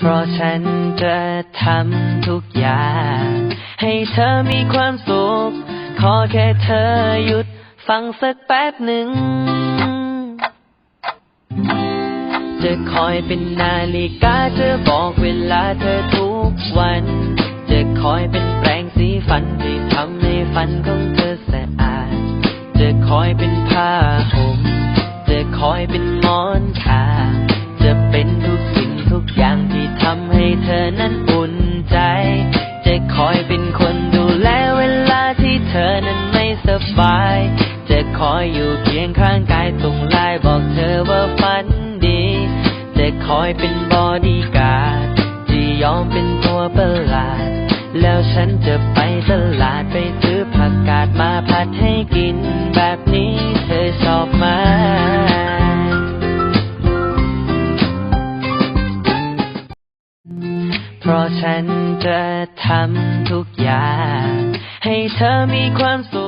เพราะฉันจะทำทุกอย่าง ให้เธอมีความสุข ขอแค่เธอหยุดฟังสักแป๊บหนึ่ง จะคอยเป็นนาฬิกาจะบอกเวลาเธอทุกวัน จะคอยเป็นแปรงสีฟันที่ทำให้ฟันของเธอสะอาด จะคอยเป็นผ้าห่มจะคอยเป็น นั้นอุ่นใจ จะคอยเป็นคนดูแลเวลาที่เธอนั้นไม่สบาย จะคอยอยู่เคียงข้างกายตรงไลน์บอกเธอว่าฝันดี จะคอยเป็นบอดี้การ์ดที่ยอมเป็นตัวประหลาด แล้วฉันจะไปตลาดไปซื้อผักกาดมาผัดให้กินแบบ เพราะฉันจะทำทุกอย่าง ให้เธอมีความสุข